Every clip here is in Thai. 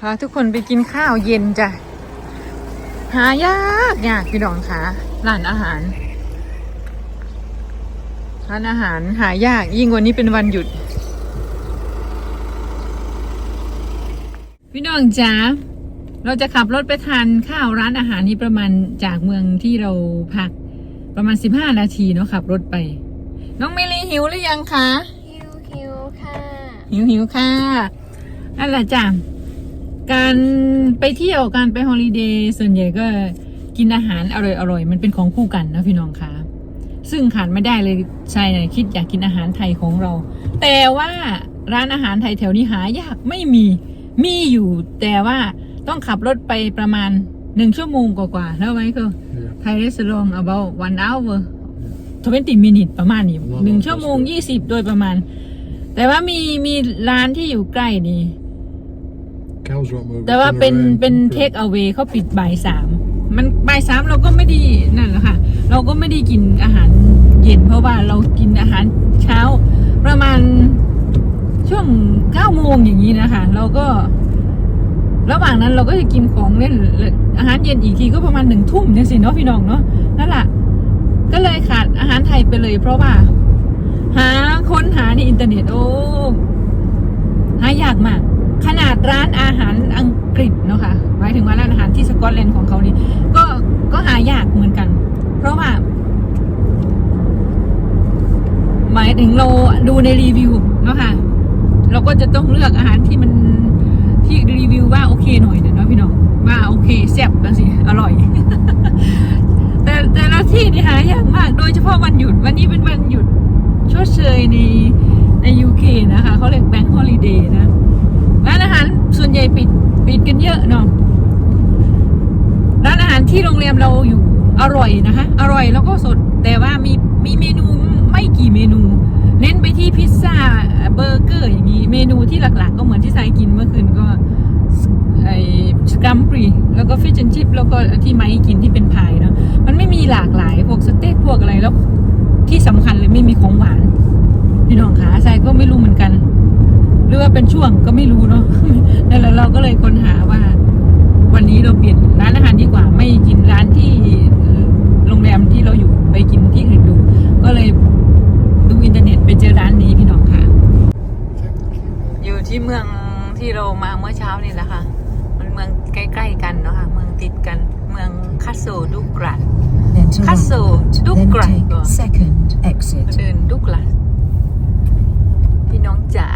พาทุกคนไปกินข้าวเย็นจ้ะ หายากยากพี่น้องคะร้านอาหารร้านอาหารหายากยิ่งกว่านี้เป็นวันหยุด พี่น้องจ๋าเราจะขับรถไปทานข้าวร้านอาหารนี้ประมาณจากเมืองที่เราพักประมาณ 15 นาทีเนาะขับรถไป น้องเมลีหิวหรือยังคะฮิวฮิวค่ะ หิวหิวค่ะนั่นแหละจ้ะ การไปเที่ยวการไปฮอลิเดย์ส่วนใหญ่ก็กินอาหารอร่อยอร่อยๆมันเป็นของคู่กันนะพี่น้องคะซึ่งขาดไม่ได้เลยใช่เนี่ยคิดอยากกินอาหารไทยของเรา แต่ว่าร้านอาหารไทยแถวนี้หายากไม่มีมีอยู่ แต่ว่าต้องขับรถไปประมาณหนึ่งชั่วโมงกว่าๆแล้วไหมคือไทย restaurant about one hour 20 minute ประมาณนี้หนึ่งชั่วโมงยี่สิบโดยประมาณ แต่ว่ามีมีร้านที่อยู่ใกล้นี่ Cows right over แต่ว่าเป็น around. เป็นเทคเอา a y เขาปิดบ่ายสามมันบ่ายสามเราก็ไม่ได้นั่นแหละค่ะ เราก็ไม่ได้กินอาหารเย็นเพราะว่าเรากินอาหารเช้า ประมาณช่วงเก้าโมงอย่างนี้นะคะ เราก็ระหว่างนั้นเราก็จะกินของเล่นอาหารเย็นอีกทีก็ประมาณหนึ่งทุ่มเนี่ยสิเนาะพี่น้องเนาะนั่นแหละก็เลยขาดอาหารไทยไปเลย เพราะว่า หาค้นหาในอินเทอร์เน็ตโอ้หายากมาก ขนาดร้านอาหารอังกฤษเนาะค่ะหมายถึงว่าร้านอาหารที่สกอตแลนด์ของเขานี่ก็ก็หายากเหมือนกัน เพราะว่า หมายถึงเราดูในรีวิวเนาะค่ะเราก็จะต้องเลือกอาหารที่มันที่รีวิวว่าโอเคหน่อยนะเนาะพี่น้องว่าโอเคแซ่บแล้วสิอร่อย แต่แต่ละที่นี่หายากมาก โดยเฉพาะวันหยุด วันนี้เป็นวันหยุดชดเชยในในยูเคนะคะเขาเรียกแบงค์ฮอลิเดย์นะ ร้านอาหารส่วนใหญ่ปิดปิดกันเยอะเนาะร้านอาหารที่โรงแรมเราอยู่อร่อยนะคะ อร่อยแล้วก็สด แต่ว่ามีมีเมนูไม่กี่เมนู เน้นไปที่พิซซ่าเบอร์เกอร์อย่างนี้ เมนูที่หลักๆ ก็เหมือนที่ทรายกินเมื่อคืนก็ไอสกัมปรีแล้วก็ฟิชแอนชิพแล้วก็ที่ไม้กินที่เป็นพายเนาะมันไม่มีหลากหลายพวกสเต็กพวกอะไรแล้วที่สำคัญเลยไม่มีของหวานพี่น้องขาทรายก็ไม่รู้เหมือนกัน หรือว่าเป็นช่วงก็ไม่รู้เนาะนั่นแหละเราก็เลยค้นหาว่า วันนี้เราเปลี่ยนร้านอาหารดีกว่า ไม่กินร้านที่โรงแรมที่เราอยู่ไปกินที่อื่นดู ก็เลยดูอินเทอร์เน็ตไปเจอร้านนี้พี่น้องค่ะ อยู่ที่เมืองที่เรามาเมื่อเช้านี่แหละค่ะ มันเมืองใกล้ๆกันเนาะค่ะเมืองติดกันเมืองคาโซดุกรัด Then to Castle right, then Dukra. take second exit. เดินดุกรัดพี่น้องจ๋า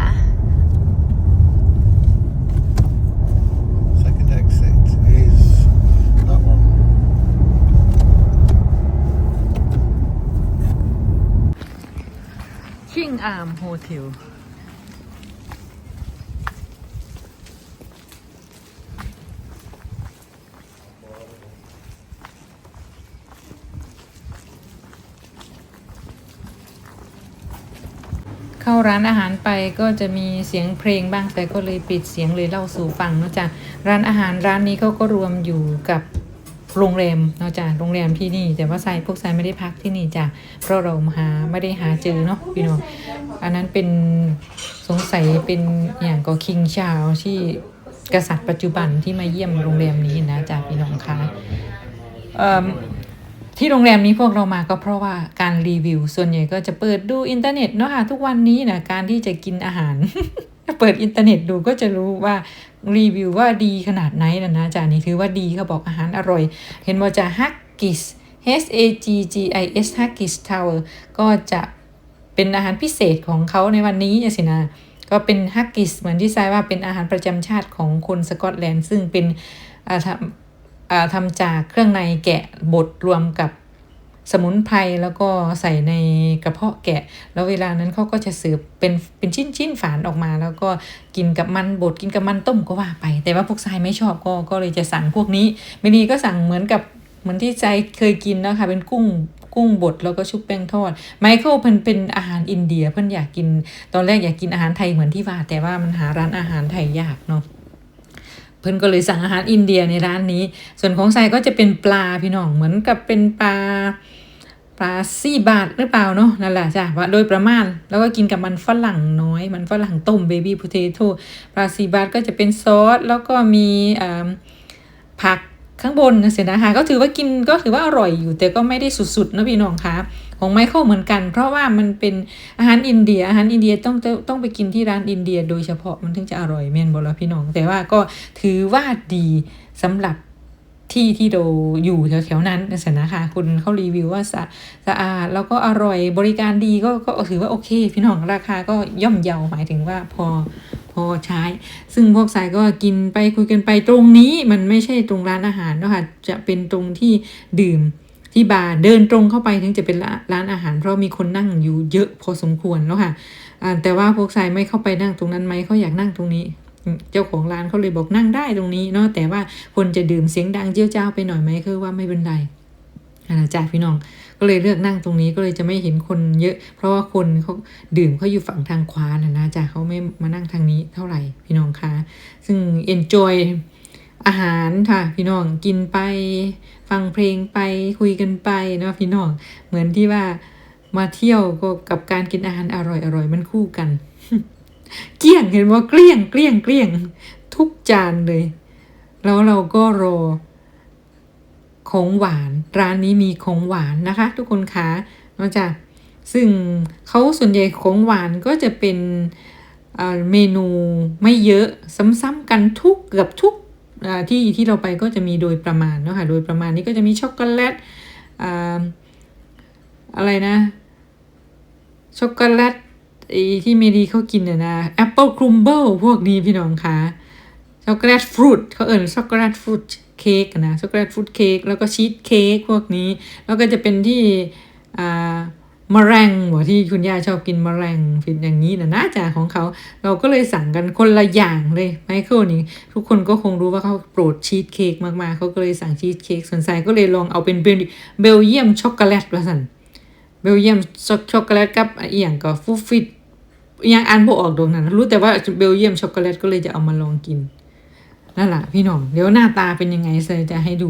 อาร์มโฮเทลเข้าร้านอาหารไปก็จะมีเสียงเพลงบ้างแต่ก็เลยปิดเสียงเลยเล่าสู่ฟังนะจ้ะร้านอาหารร้านนี้เขาก็รวมอยู่กับ โรงแรมเนาะจ้ะโรงแรมที่นี่ แต่ว่าทรายพวกทรายไม่ได้พักที่นี่จ้ะเพราะเราหาไม่ได้หาเจอเนาะพี่น้องอันนั้นเป็นสงสัยเป็นอย่างก็คิงชาวที่กษัตริย์ปัจจุบันที่มาเยี่ยมโรงแรมนี้นะจ้ะพี่น้องคะเอ่อที่โรงแรมนี้พวกเรามาก็เพราะว่าการรีวิว ส่วนใหญ่ก็จะเปิดดูอินเทอร์เน็ตเนาะค่ะทุกวันนี้นะการที่จะกินอาหารเปิดอินเทอร์เน็ตดูก็จะรู้ว่า รีวิวว่าดีขนาดไหนนะนะจานี่ถือว่าดีเขาบอกอาหารอร่อย เห็นว่าจะฮักกิส H A G G I S ฮักกิสทาวเวอร์ก็จะเป็นอาหารพิเศษของเขาในวันนี้สินะก็เป็นฮักกิสเหมือนที่ทรายว่าเป็นอาหารประจำชาติของคนสกอตแลนด์ ซึ่งเป็นทำทำจากเครื่องในแกะบดรวมกับ สมุนไพรแล้วก็ใส่ในกระเพาะแกะ แล้วเวลานั้นเขาก็จะเสิร์ฟเป็นเป็นชิ้นชิ้นฝานออกมา แล้วก็กินกับมันบดกินกับมันต้มก็ว่าไป แต่ว่าพวกทรายไม่ชอบก็ก็เลยจะสั่งพวกนี้ไม่ดีก็สั่งเหมือนกับเหมือนที่ใจเคยกินนะคะเป็นกุ้งกุ้งบดแล้วก็ชุบแป้งทอด ไมเคิลเพิ่นเป็นอาหารอินเดียเพิ่นอยากกิน ตอนแรกอยากกินอาหารไทยเหมือนที่ว่า แต่ว่ามันหาร้านอาหารไทยยากเนาะเพิ่นก็เลยสั่งอาหารอินเดียในร้านนี้ ส่วนของทรายก็จะเป็นปลาพี่น้องเหมือนกับเป็นปลา ปลาสี่บาทหรือเปล่าเนาะนั่นแหละจ้ะว่าโดยประมาณ แล้วก็กินกับมันฝรั่งน้อย มันฝรั่งต้มเบบี้ p o เ a โ o ปลาสี่บาทก็จะเป็นซอส แล้วก็มีผักข้างบนนะเสียนะคะก็ถือว่ากินก็ถือว่าอร่อยอยู่ แต่ก็ไม่ได้สุดๆนะพี่น้องคะของไมเคิลเหมือนกัน เพราะว่ามันเป็นอาหารอินเดีย อาหารอินเดียต้องต้องไปกินที่ร้านอินเดีย โดยเฉพาะมันถึงจะอร่อยเมนบอละพี่น้อง แต่ว่าก็ถือว่าดีสำหรับ ที่ที่เราอยู่แถวๆนั้นนะสินะคะคุณเขารีวิวว่าสะสะอาดแล้วก็อร่อยบริการดีก็ก็ถือว่าโอเค พี่น้องราคาก็ย่อมเยาหมายถึงว่าพอพอใช้ ซึ่งพวกสายก็กินไปคุยกันไปตรงนี้มันไม่ใช่ตรงร้านอาหารนะคะจะเป็นตรงที่ดื่มที่บาร์เดินตรงเข้าไปถึงจะเป็นร้านอาหาร เพราะมีคนนั่งอยู่เยอะพอสมควรเนาะค่ะแต่ว่าพวกสายไม่เข้าไปนั่งตรงนั้นไหมเขาอยากนั่งตรงนี้ เจ้าของร้านเขาเลยบอกนั่งได้ตรงนี้เนาะแต่ว่าคนจะดื่มเสียงดังเจี้ยวเจ้าไปหน่อยไหมคือว่าไม่เป็นไรอาจารย์พี่น้องก็เลยเลือกนั่งตรงนี้ก็เลยจะไม่เห็นคนเยอะ เพราะว่าคนเขาดื่มเขาอยู่ฝั่งทางขวานะนะจ๊ะเขาไม่มานั่งทางนี้เท่าไหร่พี่น้องคะซึ่ง enjoy อาหารค่ะพี่น้องกินไป ฟังเพลงไปคุยกันไปเนาะพี่น้องเหมือนที่ว่ามาเที่ยวก็กับการกินอาหารอร่อยอร่อยๆมันคู่กัน เกลี้ยงเห็นว่าเกลี้ยงเกลี้ยงเกลี้ยงทุกจานเลย แล้วเราก็รอของหวาน ร้านนี้มีของหวานนะคะ ทุกคนคะนอกจากซึ่งเขาส่วนใหญ่ของหวานก็จะเป็นเมนูไม่เยอะซ้ำๆกันทุกเกือบทุกที่ที่เราไปก็จะมีโดยประมาณเนาะค่ะโดยประมาณนี้ก็จะมีช็อกโกแลตออะไรนะช็อกโกแลต ไอ้ที่เมดีเขากินน่ะนะแอปเปิลครุมเบิลพวกนี้พี่น้องคะช็อกโกแลตฟรุตเขาเอ่ยช็อกโกแลตฟรุตเค้กนะช็อกโกแลตฟรุตเค้กแล้วก็ชีสเค้กพวกนี้ แล้วก็จะเป็นที่อ่ามะแรงหัวที่คุณย่าชอบกินมะแรงเป็นอย่างนี้นะนะจ๊ะของเขา เราก็เลยสั่งกันคนละอย่างเลยไมเคิลนี่ทุกคนก็คงรู้ว่าเขาโปรดชีสเค้กมากๆเขาก็เลยสั่งชีสเค้กส่วนสายก็เลยลองเอาเป็นเบลเยียมช็อกโกแลตว่าสันเบลเยียมช็อกโกแลตกับอีหยังก็ฟูฟิต ยังอ่านบ่ออกตรงนั้น รู้แต่ว่าเบลเยียมช็อกโกแลตก็เลยจะเอามาลองกินนั่นแหละพี่น้อง เดี๋ยวหน้าตาเป็นยังไงเซยจะให้ดู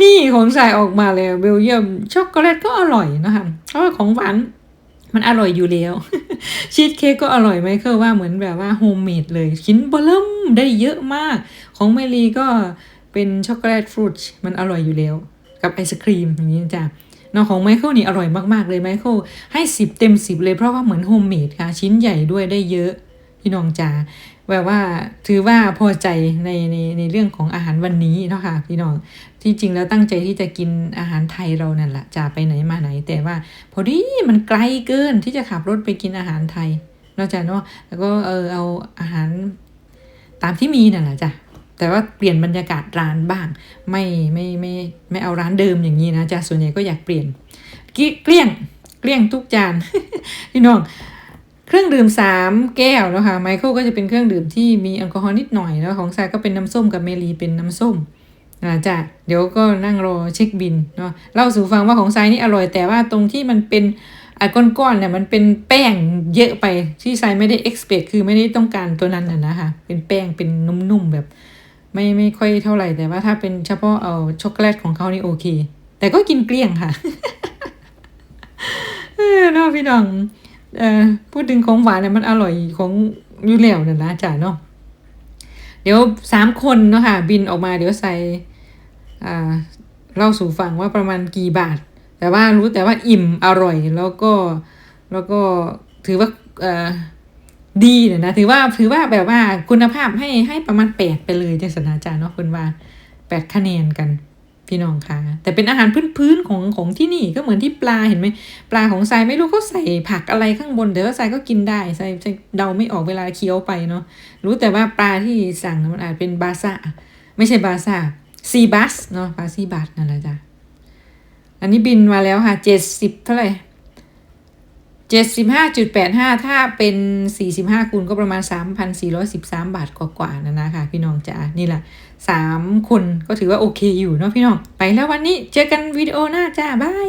นี่ของใส่ออกมาแล้วเบลเยียมช็อกโกแลตก็อร่อยนะคะเพราะของหวานมันอร่อยอยู่แล้วชีสเค้กก็อร่อยไหมเคอว่าเหมือนแบบว่าโฮมเมดเลยชิ้นเบลิ่มได้เยอะมาก ของเมลีก็เป็นช็อกโกแลตฟรุตมันอร่อยอยู่แล้ว กับไอศครีมอย่างนี้จ้ะ เนาะของไมเคิลนี่อร่อยมากๆเลยไมเคิลให้สิบเต็มสิบเลยเพราะว่าเหมือนโฮมเมดค่ะ ชิ้นใหญ่ด้วยได้เยอะพี่น้องจ๋าแบบว่าถือว่าพอใจในในในเรื่องของอาหารวันนี้เนาะค่ะพี่น้องที่จริงแล้วตั้งใจที่จะกินอาหารไทยเรานั่นแหละจะไปไหนมาไหน แต่ว่า พอดีมันไกลเกินที่จะขับรถไปกินอาหารไทยนอกจากเนาะแล้วก็เออเอาอาหารตามที่มีนั่นแหละจ้ะ แต่ว่าเปลี่ยนบรรยากาศร้านบ้าง ไม่ไม่ไม่ไม่เอาร้านเดิมอย่างนี้นะจ้ะส่วนใหญ่ก็อยากเปลี่ยนเกลี้ยงเกลี้ยงทุกจานพี่น้องเครื่องดื่มสามแก้วนะคะไมเคิลก็จะเป็นเครื่องดื่มที่มีแอลกอฮอล์นิดหน่อยแล้วของซาก็เป็นน้ำส้มกับเมลีเป็นน้ำส้มนะจ้ะเดี๋ยวก็นั่งรอเช็คบินเนาะเล่าสู่ฟังว่าของซายนี่อร่อยแต่ว่าตรงที่มันเป็นอะก้อนๆเนี่ยมันเป็นแป้งเยอะไปที่ซายไม่ได้ expect คือไม่ได้ต้องการตัวนั้นน่ะนะคะเป็นแป้งเป็นนุ่มๆแบบ ไม่ไม่ค่อยเท่าไหร่แต่ว่าถ้าเป็นเฉพาะเอาช็อกโกแลตของเขานี่โอเค แต่ก็กินเกลี้ยงค่ะเออนาะพี่น้องเอ่อพูดถึงของหวานเนี่ยมันอร่อยของยูแล้วนะนะจ้ะเนาะเดี๋ยวสามคนเนาะค่ะบินออกมาเดี๋ยวใส่อ่าเล่าสู่ฟังว่าประมาณกี่บาท แต่ว่ารู้แต่ว่าอิ่มอร่อยแล้วก็แล้วก็ถือว่าเอ่อ ดีเนี่ยนะถือว่าถือว่าแบบว่าคุณภาพให้ให้ประมาณแปดไปเลยจ้ะสนาจารย์เนาะคุณว่าแปดคะแนนกันพี่น้องค่ะ แต่เป็นอาหารพื้นๆของของที่นี่ก็เหมือนที่ปลาเห็นไหมปลาของทรายไม่รู้เขาใส่ผักอะไรข้างบนแต่ว่าทรายก็กินได้ทรายเดาไม่ออกเวลาเคี้ยวไปเนาะรู้แต่ว่าปลาที่สั่งมันอาจเป็นบาซ่าไม่ใช่บาซ่าซีบัสเนาะปลาซีบัสนั่นแหละจ้ะอันนี้บินมาแล้วค่ะเจ็ดสิบเท่าไหร่ เจ็ดสิบห้าจุดแปดห้าถ้าเป็นสี่สิบห้าคูณก็ประมาณสามพันสี่ร้อยสิบสามบาทกว่าๆนะนะคะพี่น้องจ๋านี่แหละสามคนก็ถือว่าโอเคอยู่เนาะพี่น้อง ไปแล้ววันนี้เจอกันวิดีโอหน้าจ้า บาย